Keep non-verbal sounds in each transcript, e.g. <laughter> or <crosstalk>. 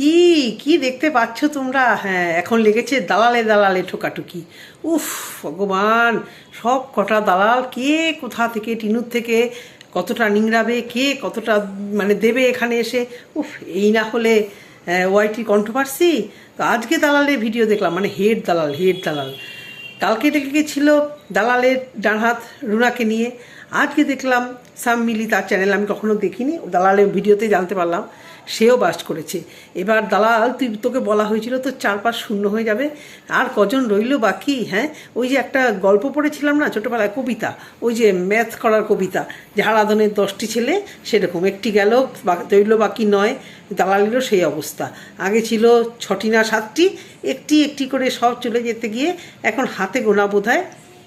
কি কি দেখতে পাচ্ছ তোমরা? হ্যাঁ এখন লেগেছে দালালে দালালে ঠোকাটুকি উফ, ভগবান, সব কটা দালাল কে কোথা থেকে, টিনুর থেকে কতটা নিংড়াবে, কে কতটা মানে দেবে এখানে এসে? উফ, এই না হলে ওয়াইটি কন্ট্রোভার্সি তো আজকে দালালের ভিডিও দেখলাম মানে হেড দালাল হেড দালাল। কালকে দেখে ছিল দালালের ডানহাত রুনাকে নিয়ে। আজকে দেখলাম সাম মিলি তার চ্যানেল আমি কখনো দেখিনি। দালালের ভিডিওতে জানতে পারলাম, সেও বাস্ট করেছে। এবার দালাল, তুই তোকে বলা হয়েছিল তো চার পাঁচ শূন্য হয়ে যাবে, আর কজন রইল বাকি হ্যাঁ? ওই যে একটা গল্প পড়েছিলাম না, ছোটোবেলায় কবিতা, ওই যে ম্যাথ করার কবিতা, যে হারাধনের দশটি ছেলে, সেরকম। একটি গেল রইল বাকি নয়, দালালেরও সেই অবস্থা। আগে ছিল ছটি না সাতটি, একটি একটি করে সব চলে যেতে গিয়ে এখন হাতে গোনা বোধহয়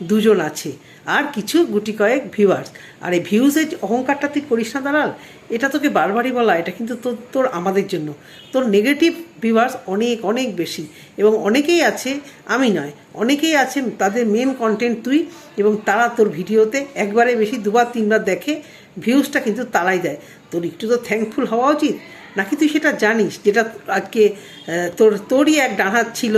দুজন আছে। আর কিছু গুটি কয়েক ভিউয়ার্স আর এই ভিউজের অহংকারটা তুই করিস না দাঁড়াল এটা তোকে বারবারই বলা, এটা কিন্তু তোর তোর আমাদের জন্য। তোর নেগেটিভ ভিউয়ার্স অনেক অনেক বেশি। এবং অনেকেই আছে, আমি নয়, অনেকেই আছেন তাদের মেন কন্টেন্ট তুই এবং তারা তোর ভিডিওতে একবারে বেশি দুবার, তিনবার দেখে ভিউজটা কিন্তু তারাই দেয়। তোর একটু তো থ্যাঙ্কফুল হওয়া উচিত। নাকি তুই সেটা জানিস? যেটা আজকে তোর, তোরই এক ডানহাত ছিল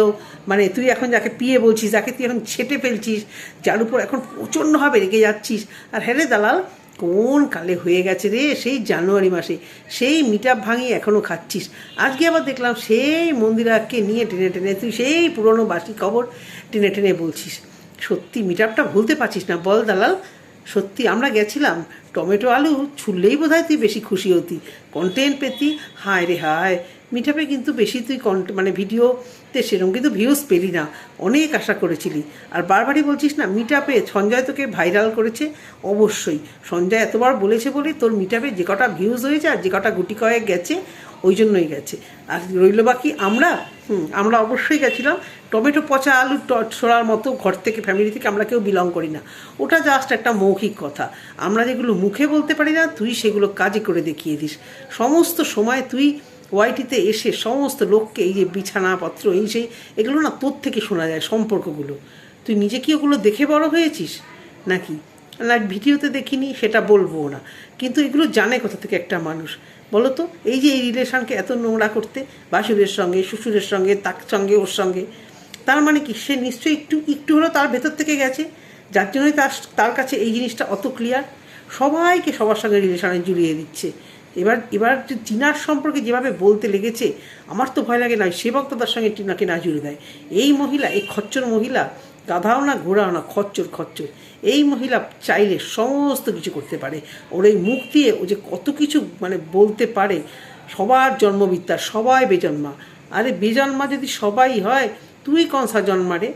মানে তুই এখন যাকে পিয়ে বলছিস, যাকে তুই এখন ছেটে ফেলছিস, যার উপর এখন প্রচণ্ডভাবে রেগে যাচ্ছিস। আর হ্যাঁ দালাল, কোন কালে হয়ে গেছে রে সেই জানুয়ারি মাসে? সেই মিটাপ ভাঙিয়ে এখনও খাচ্ছিস। আজকে আবার দেখলাম সেই মন্দিরাকে নিয়ে টেনে টেনে, তুই সেই পুরনো বাসি খবর টেনে টেনে বলছিস। সত্যি মিটাপটা ভুলতে পারছিস না, বল দালাল। সত্যি আমরা গেছিলাম। টমেটো আলু ছুললেই বোধ তুই বেশি খুশি হতি। কন্টেন্ট পেতি, হায় রে হায়। মিঠাপে কিন্তু বেশি তুই কন্ট মানে ভিডিওতে সেরকম কিন্তু ভিউজ পেলি না। অনেক আশা করেছিলি। আর বারবারই বলছিস না মিটাপে সঞ্জয় তোকে ভাইরাল করেছে? অবশ্যই। সঞ্জয় এতবার বলেছে বলে তোর মিটাপে যে কটা ভিউজ হয়েছে আর যে কটা গুটি কয়েক গেছে ওই জন্যই গেছে। আর রইল বাকি আমরা? হুম, আমরা অবশ্যই গেছিলাম। টমেটো, পচা আলু ছোড়ার মতো ঘর থেকে ফ্যামিলি থেকে আমরা কেউ বিলং করি না। ওটা জাস্ট একটা মৌখিক কথা। আমরা যেগুলো মুখে বলতে পারি না, তুই সেগুলো কাজে করে দেখিয়ে দিস। সমস্ত সময় তুই ওয়াইটিতে এসে সমস্ত লোককে এই যে বিছানাপত্র, এই সেই, এগুলো না তোর থেকে শোনা যায় সম্পর্কগুলো। তুই নিজে কি ওগুলো দেখে বড় হয়েছিস? নাকি? না, ভিডিওতে দেখিনি, সেটা বলব না। কিন্তু এগুলো জানে কোথা থেকে একটা মানুষ। বলো তো এই যে এই রিলেশনকে এত নোংরা করতে বাসুরের সঙ্গে, শ্বশুরের সঙ্গে, তার সঙ্গে, ওর সঙ্গে, তার মানে কি? সে নিশ্চয়ই একটু একটু হলেও তার ভেতর থেকে গেছে। যার জন্যই তার তার কাছে এই জিনিসটা অত ক্লিয়ার সবাইকে সবার সঙ্গে রিলেশনে জুড়িয়ে দিচ্ছে। এবার এবার যে টিনার সম্পর্কে যেভাবে বলতে লেগেছে, আমার তো ভয় লাগে না সেবক তার সঙ্গে টিনাকে না জুড়ে দেয়। এই মহিলা, এই খচ্চর মহিলা গাধাও না ঘোড়াও না খচ্চর খচ্চর। এই মহিলা চাইলে সমস্ত কিছু করতে পারে। ওর এই মুখ দিয়ে ও যে কত কিছু মানে বলতে পারে, সবার জন্মবিদ্যা, সবাই বেজন্মা। আরে বেজন্মা যদি সবাই হয়, তুই কনসা জন্মারে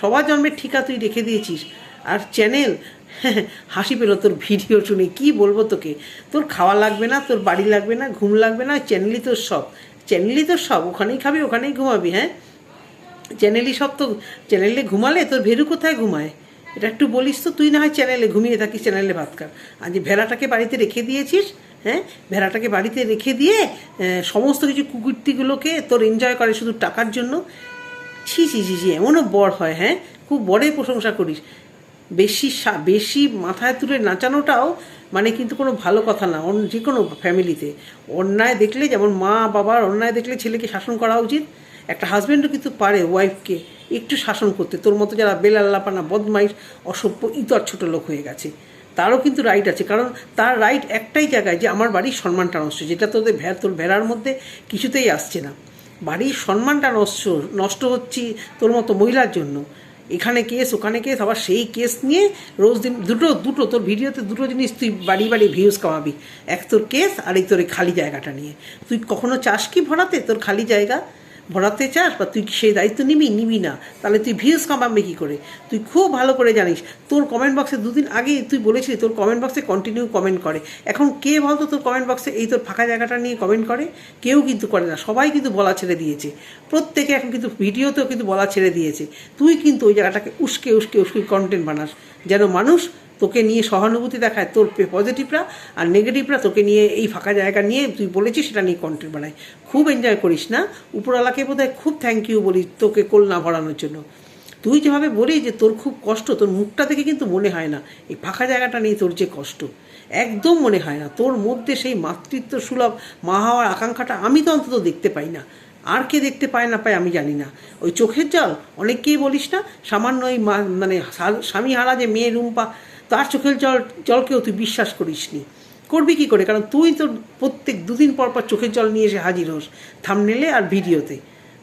সবার জন্মের ঠিকা তুই রেখে দিয়েছিস। আর চ্যানেল, <laughs> হাসি পেল তোর ভিডিও শুনে, কি বলব তোকে? তোর খাওয়া লাগবে না, তোর বাড়ি লাগবে না, ঘুম লাগবে না চ্যানেলই তোর সব। চ্যানেলই তোর সব, ওখানেই খাবি, ওখানেই ঘুমাবি হ্যাঁ? চ্যানেলই সব তো, চ্যানেলে ঘুমালে তোর ভেরু কোথায় ঘুমায়? এটা একটু বলিস তো, তুই না হয় চ্যানেলে ঘুমিয়ে থাকিস, চ্যানেলে ভাত খার আর যে ভেড়াটাকে বাড়িতে রেখে দিয়েছিস হ্যাঁ? ভেড়াটাকে বাড়িতে রেখে দিয়ে সমস্ত কিছু কুকুরটিগুলোকে তোর এনজয় করে শুধু টাকার জন্য। ছি ছি ছি ছি, এমনও বড় হয় হ্যাঁ? খুব বড়ই প্রশংসা করিস। বেশি বেশি মাথায় তুলে নাচানোটাও মানে কিন্তু কোনো ভালো কথা না অন্য যে কোনো ফ্যামিলিতে অন্যায় দেখলে যেমন মা বাবার অন্যায় দেখলে ছেলেকে শাসন করা উচিত। একটা হাজব্যান্ডও কিন্তু পারে ওয়াইফকে একটু শাসন করতে। তোর মতো যারা বেলাল্লাপানা বদমাইশ, অসভ্য, ইতর ছোটো লোক হয়ে গেছে। তারও কিন্তু রাইট আছে। কারণ তার রাইট একটাই জায়গায় যে আমার বাড়ির সম্মানটা নষ্ট। যেটা তোদের ভ্যা তোর ভেড়ার মধ্যে কিছুতেই আসছে না। বাড়ির সম্মানটা নষ্ট নষ্ট হচ্ছে তোর মতো মহিলার জন্য। এখানে কেস ওখানে কেস আবার সেই কেস নিয়ে রোজ দিন দুটো দুটো, তোর ভিডিওতে দুটো জিনিস তুই বাড়ি বাড়ি ভিউজ কামাবি। এক তোর কেস আর এই তোর খালি জায়গাটা নিয়ে। তুই কখনো চাস কি ভরাতে? তোর খালি জায়গা। ভরাতে চাস বা তুই সেই দায়িত্ব নিবি? নিবি না। তাহলে তুই ভিউজ কামাবে কী করে? তুই খুব ভালো করে জানিস, তোর কমেন্ট বক্সে দুদিন আগে তুই বলেছিলি তোর কমেন্ট বক্সে কন্টিনিউ কমেন্ট করে। এখন কে বলতো তোর কমেন্ট বক্সে এই তোর ফাঁকা জায়গাটা নিয়ে কমেন্ট করে? কেউ কিন্তু করে না। সবাই কিন্তু বলা ছেড়ে দিয়েছে। প্রত্যেকে এখন কিন্তু ভিডিওতেও কিন্তু বলা ছেড়ে দিয়েছে। তুই কিন্তু ওই জায়গাটাকে উস্কে উস্কে উস্কে কন্টেন্ট বানাস। যেন মানুষ তোকে নিয়ে সহানুভূতি দেখায়, তোর পজিটিভরা আর নেগেটিভরা তোকে নিয়ে এই ফাঁকা জায়গা নিয়ে তুই বলেছিস সেটা নিয়ে কন্টেন্ট বানায়। খুব এনজয় করিস না? উপরওয়ালাকে বোধ খুব থ্যাংক ইউ বলি তোকে কোল না ভরানোর জন্য। তুই যেভাবে বলি যে তোর খুব কষ্ট, তোর মুখটা দেখে কিন্তু মনে হয় না। এই ফাঁকা জায়গাটা নিয়ে তোর যে কষ্ট, একদম মনে হয় না। তোর মধ্যে সেই মাতৃত্ব সুলভ, মা হওয়ার আকাঙ্ক্ষাটা আমি তো অন্তত দেখতে পাই না। আর কে দেখতে পায় না পায় আমি জানি না। ওই চোখের জল অনেককেই বলিস না, সামান্য ওই মানে স্বামী হারা যে মেয়ে রুম্পা তার চোখের জল, জলকেও তুই বিশ্বাস করিস নি করবি কি করে? কারণ তুই তো প্রত্যেক দুদিন পর পর চোখের জল নিয়ে এসে হাজির হোস থামনেলে আর ভিডিওতে।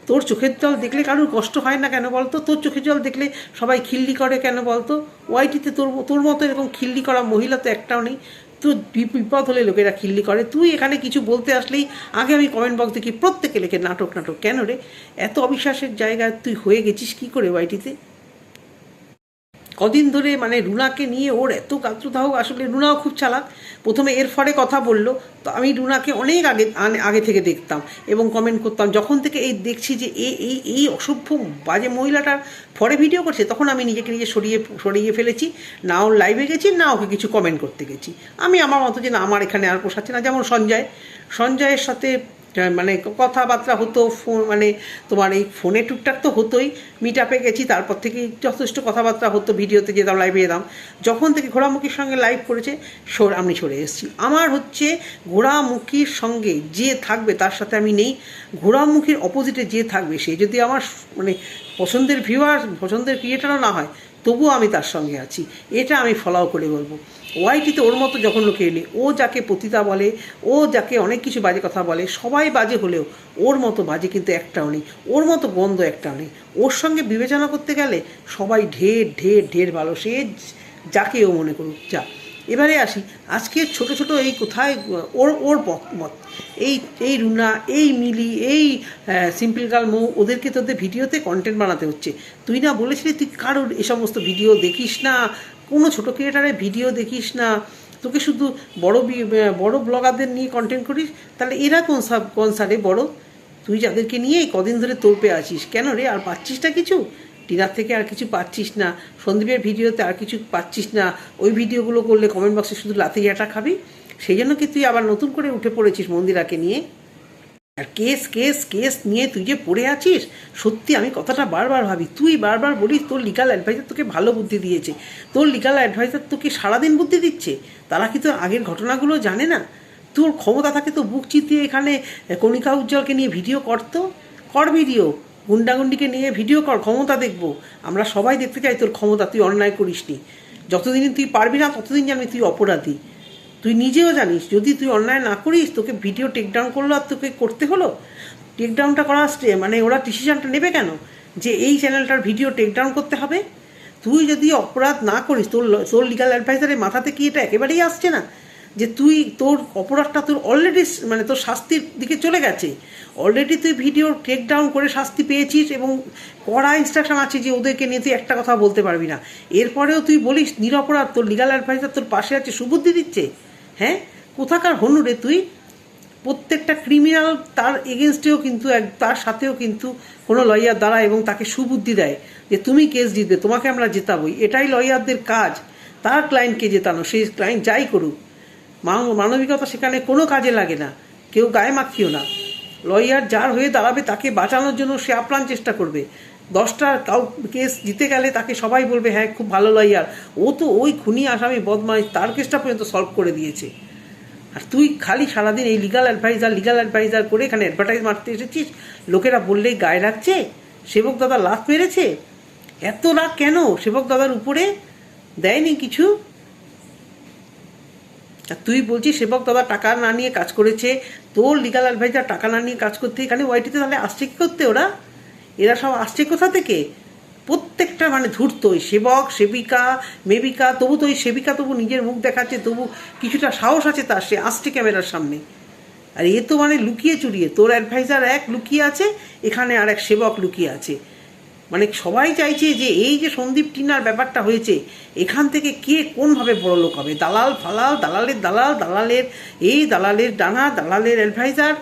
তোর চোখের জল দেখলে কারোর কষ্ট হয় না কেন বলতো? তোর চোখের জল দেখলে সবাই খিল্লি করে কেন বলতো? ওয়াইটিতে তোর তোর মতো এরকম খিল্লি করা মহিলা তো একটাও নেই। তো বি- বিপদ হলে লোকেরা খিল্লি করে। তুই এখানে কিছু বলতে আসলেই আগে আমি কমেন্ট বক্স দেখি প্রত্যেকে লেখে নাটক নাটক। কেন রে? এত অবিশ্বাসের জায়গায় তুই হয়ে গেছিস কি করে ওয়াইটিতে? কদিন ধরে মানে রুনাকে নিয়ে ওর এত কাত্রদাহ আসলে রুনাও খুব চালাক। প্রথমে এর ফলে কথা বলল, তো আমি রুনাকে অনেক আগে আগে থেকে দেখতাম এবং কমেন্ট করতাম। যখন থেকে এই দেখছি যে এ এই এই অসভ্য বাজে মহিলাটার ফরে ভিডিও করছে, তখন আমি নিজেকে নিজে সরিয়ে সরিয়ে ফেলেছি। না ওর লাইভে গেছি, না ওকে কিছু কমেন্ট করতে গেছি। আমি আমার মতো যে না, আমার এখানে আর পোষাচ্ছে না। যেমন সঞ্জয়। সঞ্জয়ের সাথে মানে কথাবার্তা হতো, ফোন মানে তোমার এই ফোনে টুকটাক তো হতোই মিট আপে গেছি, তারপর থেকে যথেষ্ট কথাবার্তা হতো ভিডিওতে যেতাম লাইভে যেতাম। যখন থেকে ঘোড়ামুখীর সঙ্গে লাইভ করেছে, সর আমি সরে এসেছি। আমার হচ্ছে ঘোড়ামুখীর সঙ্গে যে থাকবে, তার সাথে আমি নেই। ঘোড়ামুখীর অপোজিটে যে থাকবে, সে যদি আমার মানে পছন্দের ভিউয়ার পছন্দের ক্রিয়েটারও না হয় তবুও আমি তার সঙ্গে আছি। এটা আমি ফলাও করে বলব। ওয়াইটিতে ওর মতো যখন লোকে এলে, ও যাকে পতিতা বলে, ও যাকে অনেক কিছু বাজে কথা বলে, সবাই বাজে হলেও ওর মতো বাজে কিন্তু একটাও নেই। ওর মতো গন্ধ একটাও নেই। ওর সঙ্গে বিবেচনা করতে গেলে সবাই ঢের ঢের ঢের ভালো। সে যাকে ও মনে করুক, যা। এবারে আসি। আজকে ছোট ছোট এই কোথায়, ওর ওর মত। এই এই রুনা, এই মিলি, এই সিম্পল গার্ল মৌ, ওদেরকে তোদের ভিডিওতে কন্টেন্ট বানাতে হচ্ছে। তুই না বলেছিলি তুই কারোর এ সমস্ত ভিডিও দেখিস না, কোনো ছোটো ক্রিয়েটারের ভিডিও দেখিস না। তোকে শুধু বড় বড় ব্লগারদের নিয়ে কন্টেন্ট করিস? তাহলে এরা কোন সাব, কোন সারে বড়? তুই যাদেরকে নিয়ে কদিন ধরে তোরপে আছিস। কেন রে, আর পাচ্ছিস না কিছু? টিনার থেকে আর কিছু পাচ্ছিস না, সন্দীপের ভিডিওতে আর কিছু পাচ্ছিস না, ওই ভিডিওগুলো করলে কমেন্ট বক্সে শুধু লাথি জাটা খাবি। সেই জন্য কি তুই আবার নতুন করে উঠে পড়েছিস মন্দিরাকে নিয়ে? আর কেস কেস কেস নিয়ে তুই যে পড়ে আছিস, সত্যি আমি কথাটা বারবার ভাবি, তুই বারবার বলিস তোর লিগাল অ্যাডভাইজার তোকে ভালো বুদ্ধি দিয়েছে। তোর লিগাল অ্যাডভাইজার তোকে সারাদিন বুদ্ধি দিচ্ছে। তারা কি তোর আগের ঘটনাগুলো জানে না? তোর ক্ষমতা থাকে তো বুক চিতিয়ে এখানে কণিকা উজ্জ্বলকে নিয়ে ভিডিও করতো? কর ভিডিও গুন্ডাগুন্ডিকে নিয়ে ভিডিও কর, ক্ষমতা দেখব। আমরা সবাই দেখতে চাই তোর ক্ষমতা, তুই অন্যায় করিসনি। যতদিন তুই পারবি না, ততদিন জানবি তুই অপরাধী। তুই নিজেও জানিস, যদি তুই অন্যায় না করিস, তোকে ভিডিও টেকডাউন করল আর তোকে করতে হলো? টেকডাউনটা করা আসছে মানে ওরা ডিসিশনটা নেবে কেন? যে এই চ্যানেলটার ভিডিও টেকডাউন করতে হবে? তুই যদি অপরাধ না করিস, তোর তোর লিগাল অ্যাডভাইজারের মাথাতে কি এটা একেবারেই আসছে না? যে তুই তোর অপরাধটা তোর অলরেডি মানে তোর শাস্তির দিকে চলে গেছে। অলরেডি তুই ভিডিও টেক ডাউন করে শাস্তি পেয়েছিস এবং কড়া ইনস্ট্রাকশন আছে যে ওদেরকে নিয়ে তুই একটা কথা বলতে পারবি না। এরপরেও তুই বলিস, নিরপরাধ, তোর লিগাল অ্যাডভাইজার তোর পাশে আছে, সুবুদ্ধি দিচ্ছে। হ্যাঁ? কোথাকার হনু রে তুই? প্রত্যেকটা ক্রিমিনাল তার এগেনস্টেও কিন্তু এক, তার সাথেও কিন্তু কোনো লয়ার দ্বারা এবং তাকে সুবুদ্ধি দেয় যে তুমি কেস জিতবে, তোমাকে আমরা জেতাবই। এটাই লয়ারদের কাজ। তার ক্লায়েন্টকে জেতানো, সেই ক্লায়েন্ট যাই করুক। মানবিকতা সেখানে কোনো কাজে লাগে না। কেউ গায়ে মাখিও না। লয়ার যার হয়ে দাঁড়াবে তাকে বাঁচানোর জন্য সে আপ্রাণ চেষ্টা করবে। দশটা কাউ, কেস জিতে গেলে তাকে সবাই বলবে হ্যাঁ খুব ভালো লয়ার। ও তো ওই খুনি আসামি বদমাইশ, তার কেসটা পর্যন্ত সলভ করে দিয়েছে। আর তুই খালি সারাদিন এই লিগাল অ্যাডভাইজার লিগাল অ্যাডভাইজার করে এখানে অ্যাডভার্টাইজ মারতে এসেছিস? লোকেরা বললেই গায়ে রাখছে সেবক দাদা লাভ মেরেছে? এত রাগ কেন? সেবক দাদার উপরে দেয়নি কিছু? আর তুই বলছিস, সেবক দাদা টাকা না নিয়ে কাজ করেছে। তোর লিগাল অ্যাডভাইজার টাকা না নিয়ে কাজ করতে, এখানে ওয়াইটিতে তাহলে আসছে কি করতে ওরা? এরা সব আসছে কোথা থেকে? প্রত্যেকটা মানে ধূর্ত, ওই সেবক, সেবিকা, মেবিকা, তবু তো ওই সেবিকা তবু নিজের মুখ দেখাচ্ছে, তবু কিছুটা সাহস আছে তার, সে আসছে ক্যামেরার সামনে। আর এ তো মানে লুকিয়ে চুরিয়ে, তোর অ্যাডভাইজার এক লুকিয়ে আছে, এখানে আর এক সেবক লুকিয়ে আছে। মানে সবাই চাইছে যে এই যে সন্দীপ টিনার ব্যাপারটা হয়েছে, এখান থেকে কে কোনভাবে বড় লোক হবে? দালাল ফালাল, দালালের দালাল, দালালের এই দালালের ডানা, দালালের অ্যাডভাইজার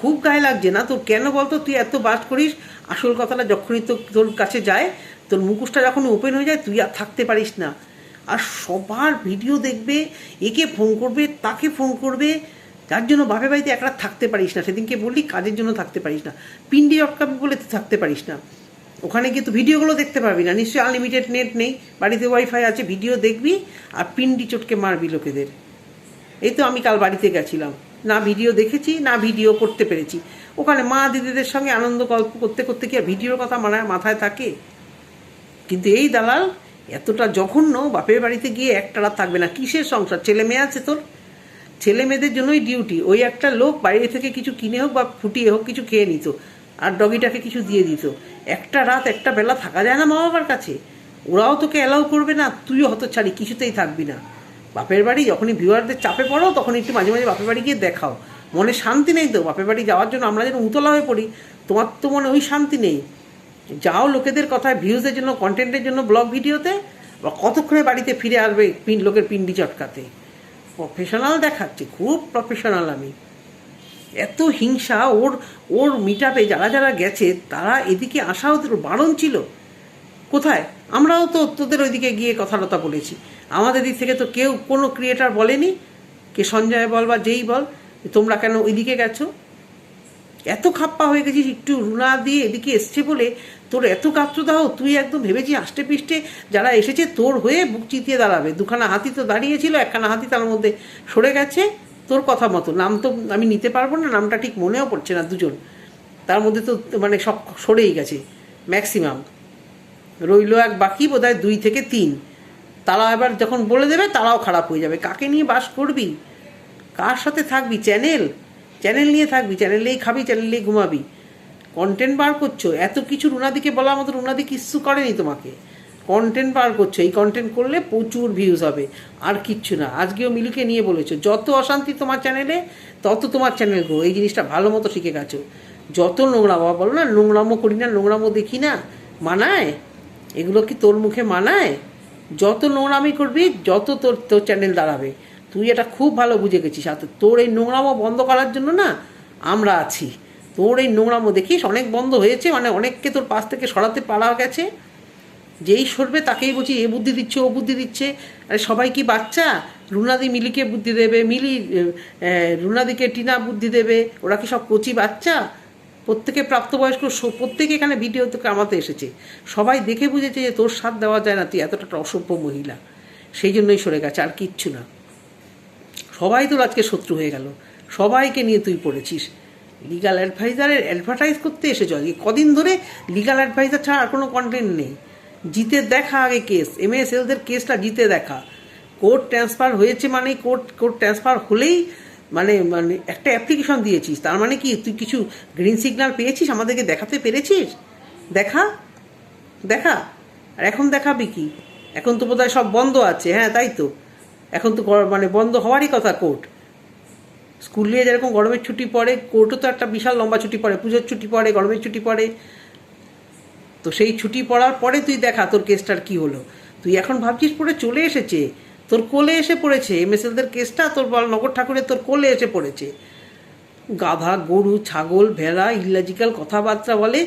খুব গায়ে লাগছে না তোর? কেন বলতো তুই এত বাস করিস? আসল কথাটা যখনই তো তোর কাছে যায়, তোর মুখোশটা যখন ওপেন হয়ে যায়, তুই আর থাকতে পারিস না। আর সবার ভিডিও দেখবে, একে ফোন করবে, তাকে ফোন করবে, যার জন্য বাপে বাড়িতে একরা থাকতে পারিস না। সেদিনকে বললি কাজের জন্য থাকতে পারিস না। পিন্ডি অটকাবি বলে তুই থাকতে পারিস না। ওখানে গিয়ে তো ভিডিওগুলো দেখতে পারবি না। নিশ্চয়ই আনলিমিটেড নেট নেই। বাড়িতে ওয়াইফাই আছে ভিডিও দেখবি আর পিন্ডি চটকে মারবি লোকেদের। এই তো আমি কাল বাড়িতে গেছিলাম। না ভিডিও দেখেছি, না ভিডিও করতে পেরেছি। ওখানে মা দিদিদের সঙ্গে আনন্দ গল্প করতে করতে কি আর ভিডিওর কথা মানায় মাথায় থাকে। কিন্তু এই দালাল এতটা জঘন্য, বাপের বাড়িতে গিয়ে একটা রাত থাকবে না। কিসের সংসার? ছেলে মেয়ে আছে তোর? ছেলে মেয়েদের জন্যই ডিউটি ওই একটা লোক বাইরে থেকে কিছু কিনে হোক বা ফুটিয়ে হোক, কিছু খেয়ে নিত। আর ডগিটাকে কিছু দিয়ে দিত। একটা রাত, একটা বেলা থাকা যায় না মা বাবার কাছে। ওরাও তোকে অ্যালাউ করবে না, তুইও হত ছাড়ি কিছুতেই থাকবি না। বাপের বাড়ি, যখনই ভিউয়ারদের চাপে পড়ো তখন একটু মাঝে মাঝে বাপের বাড়ি গিয়ে দেখাও। মনে শান্তি নেই তো, বাপের বাড়ি যাওয়ার জন্য আমরা যেন উতলা হয়ে পড়ি। তোমার তো মনে ওই শান্তি নেই। যাও লোকেদের কথায় ভিউজের জন্য কন্টেন্টের জন্য ব্লগ ভিডিওতে, বা কতক্ষণে বাড়িতে ফিরে আসবে পিন, লোকের পিন্ডি চটকাতে। প্রফেশনাল দেখাচ্ছে, খুব প্রফেশনাল আমি। এত হিংসা, ওর ওর মিটাপে যারা যারা গেছে, তারা এদিকে আসা ওদের বারণ ছিল। কোথায়? আমরাও তো তোদের ওইদিকে গিয়ে কথা টথা বলেছি। আমাদের দিক থেকে তো কেউ, কোনো ক্রিয়েটার বলেনি। কে সঞ্জয় বল বা যেই বল, তোমরা কেন ওইদিকে গেছো? এত খাপ্পা হয়ে গেছিস, একটু রুনা দিয়ে এদিকে এসছে বলে তোর এত দাও তুই একদম ভেবেছি আষ্টে পিষ্টে যারা এসেছে তোর হয়ে বুক চিতিয়ে দাঁড়াবে। দুখানা হাতি তো দাঁড়িয়েছিল, একখানা হাতি তার মধ্যে সরে গেছে। তোর কথা মতো। নাম তো আমি নিতে পারব না, নামটা ঠিক মনেও পড়ছে না দুজন। তার মধ্যে তো মানে সব সরেই গেছে, ম্যাক্সিমাম। রইল এক বাকি বোধহয় দুই থেকে তিন। তারা এবার যখন বলে দেবে, তারাও খারাপ হয়ে যাবে। কাকে নিয়ে বাস করবি? কার সাথে থাকবি? চ্যানেল? চ্যানেল নিয়ে থাকবি? চ্যানেলেই খাবি, চ্যানেলেই ঘুমাবি? কন্টেন্ট বার করছ? এত কিছু রুনাদিকে বলার মতো রুনাদি কিচ্ছু করেনি তোমাকে। কন্টেন্ট বার করছ, এই কন্টেন্ট করলে প্রচুর ভিউজ হবে, আর কিচ্ছু না। আজকেও মিলুকে নিয়ে বলেছ, যত অশান্তি তোমার চ্যানেলে তত তোমার চ্যানেল গো। এই জিনিসটা ভালো মতো শিখে গেছো। যত নোংরা, বাবা বলো না, নোংরামো করি না, নোংরামো দেখি না, মানায়? এগুলো কি তোর মুখে মানায়? যত নোংরামি করবি, যত তোর তোর চ্যানেল দাঁড়াবে। তুই এটা খুব ভালো বুঝে গেছিস। আর তোর এই নোংরামো বন্ধ করার জন্য না, আমরা আছি। তোর এই নোংরামো দেখিস, অনেক বন্ধ হয়েছে মানে অনেককে তোর পাশ থেকে সরাতে পারা গেছে। যেই সরবে তাকেই বলছি, এ বুদ্ধি দিচ্ছে, ও বুদ্ধি দিচ্ছে। আরে সবাই কি বাচ্চা? রুনাদি মিলিকে বুদ্ধি দেবে, মিলি রুনাদিকে টিনা বুদ্ধি দেবে, ওরা কি সব কচি বাচ্চা? প্রত্যেকে প্রাপ্তবয়স্ক প্রত্যেকে এখানে ভিডিও তোকে আমাতে এসেছে। সবাই দেখে বুঝেছে যে তোর সাথ দেওয়া যায় না, তুই এতটা অসভ্য মহিলা। সেই জন্যই সরে গেছে, আর কিচ্ছু না। সবাই তোর আজকে শত্রু হয়ে গেল। সবাইকে নিয়ে তুই পড়েছিস। লিগাল অ্যাডভাইজারের অ্যাডভার্টাইজ করতে এসেছ কদিন ধরে লিগাল অ্যাডভাইজার ছাড়া আর কোনো কন্টেন্ট নেই। জিতে দেখা আগে কেস এম এস এলদের কেসটা জিতে দেখা। কোর্ট ট্রান্সফার হয়েছে মানে কোর্ট কোর্ট ট্রান্সফার হলেই মানে মানে একটা অ্যাপ্লিকেশন দিয়েছিস। তার মানে কি, তুই কিছু গ্রিন সিগন্যাল পেয়েছিস? আমাদেরকে দেখাতে পেরেছিস? দেখা? দেখা? আর এখন দেখাবি কি? এখন তো বোধহয় সব বন্ধ আছে। হ্যাঁ তাই তো। এখন তো মানে বন্ধ হওয়ারই কথা কোর্ট স্কুলে যেরকম গরমের ছুটি পড়ে কোর্টও তো একটা বিশাল লম্বা ছুটি পড়ে। পুজোর ছুটি পড়ে, গরমের ছুটি পড়ে। তো সেই ছুটি পড়ার পরে তুই দেখা তোর কেসটার কি হলো। তুই এখন ভাবছিস পড়ে চলে এসেছে। তোর কোলে এসে পড়েছে। এমএসএলদের কেসটা তোর বল নগর ঠাকুরের তোর কোলে এসে পড়েছে। গাধা, গরু, ছাগল, ভেড়া ইলজিক্যাল কথাবার্তা বলে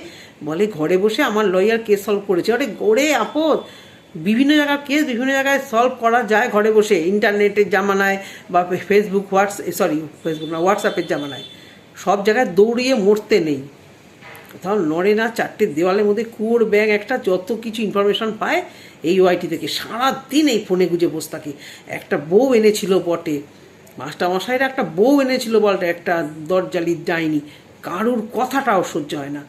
বলে ঘরে বসে আমার লয়ার কেস সলভ করেছে। আরে গড়ে আপদ। বিভিন্ন জায়গার কেস বিভিন্ন জায়গায় সলভ করা যায় ঘরে বসে। ইন্টারনেটের জামানায় বা ফেসবুক হোয়াটস সরি ফেসবুক না হোয়াটসঅ্যাপের জামানায়। সব জায়গায় দৌড়িয়ে মরতে নেই। কোথাও নড়ে না চারটে দেওয়ালের মধ্যে কুয়োর ব্যাগ, একটা যত কিছু ইনফরমেশন পায় এই ওয়াইটি থেকে। সারাদিন এই ফোনে গুজে বসে থাকি। একটা বউ এনেছিল বটে। মাস্টারমশাইরা একটা বউ এনেছিল বলটা একটা দরজালি ডাইনি। কারুর কথাটাও সহ্য হয় না।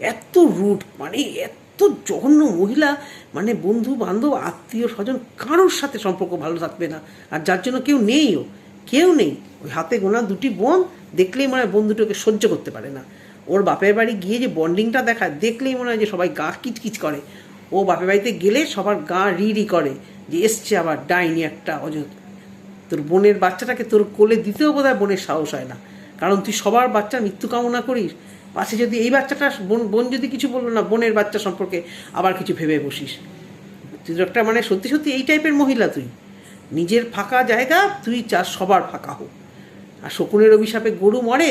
এত রুট মানে এত জঘন্য মহিলা মানে বন্ধু বান্ধব, আত্মীয় স্বজন, কারোর সাথে সম্পর্ক ভালো থাকবে না। আর যার জন্য কেউ নেইও। কেউ নেই। ওই হাতে গোনা দুটি বোন, দেখলেই মানে বন্ধুটাকে সহ্য করতে পারে না। ওর বাপের বাড়ি গিয়ে যে বন্ডিংটা দেখায় দেখলেই মনে হয় যে সবাই গা কিচকিচ করে। ও বাপের বাড়িতে গেলে সবার গা রি রি করে যে এসছে আবার, ডাইনি একটা, অযথ। তোর বোনের বাচ্চাটাকে তোর কোলে দিতেও বোধহয় বোনের সাহস হয় না। কারণ তুই সবার বাচ্চার মৃত্যু কামনা করিস। পাশে যদি এই বাচ্চাটা, বোন বোন যদি কিছু বলল না, বোনের বাচ্চা সম্পর্কে আবার কিছু ভেবে বসিস। তুই একটা মানে সত্যি সত্যি এই টাইপের মহিলা তুই। নিজের ফাঁকা জায়গা, তুই চাস সবার ফাঁকা হোক। আর শকুনের অভিশাপে গরু মরে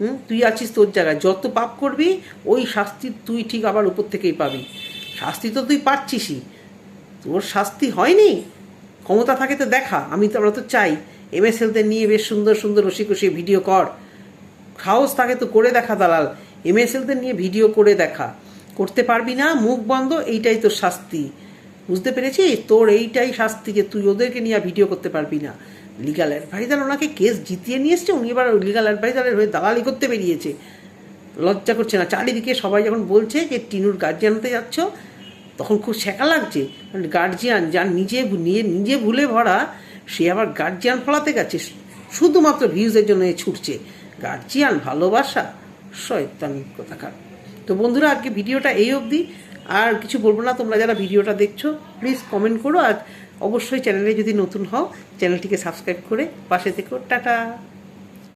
হুম? তুই আছিস তোর জায়গায়। যত পাপ করবি, ওই শাস্তি তুই ঠিক আবার উপর থেকেই পাবি। শাস্তি তো তুই পাচ্ছিসই তোর শাস্তি হয়নি? ক্ষমতা থাকে তো দেখা। আমি তো, আমরা তো চাই। এমএসএলদের নিয়ে বেশ সুন্দর সুন্দর রসি কষি ভিডিও কর। সাহস থাকে তো করে দেখা, দালাল। এমএসএলদের নিয়ে ভিডিও করে দেখা। করতে পারবি না, মুখ বন্ধ, এইটাই তোর শাস্তি। বুঝতে পেরেছিস? তোর এইটাই শাস্তি যে তুই ওদেরকে নিয়ে ভিডিও করতে পারবি না। লিগাল অ্যাডভাইজার ওনাকে কেস জিতিয়ে নিয়ে এসছে, উনি এবার লিগাল অ্যাডভাইজারের হয়ে দালালি করতে বেরিয়েছে। লজ্জা করছে না। চারিদিকে সবাই যখন বলছে যে, টিনুর গার্জিয়ান হতে যাচ্ছ? তখন খুব শেখা লাগছে। গার্জিয়ান যার নিজে নিয়ে নিজে ভুলে ভরা, সে আবার গার্জিয়ান ফলাতে গেছে। শুধুমাত্র ভিউজের জন্য এ ছুটছে। গার্জিয়ান ভালোবাসা? শয়তান কোথাকার। তো বন্ধুরা, আজকে ভিডিওটা এই অবধি। আর কিছু বলব না, তোমরা যারা ভিডিওটা দেখছ প্লিজ কমেন্ট করো। আর অবশ্যই চ্যানেলে যদি নতুন হও চ্যানেলটিকে সাবস্ক্রাইব করে পাশে থেকো টাটা!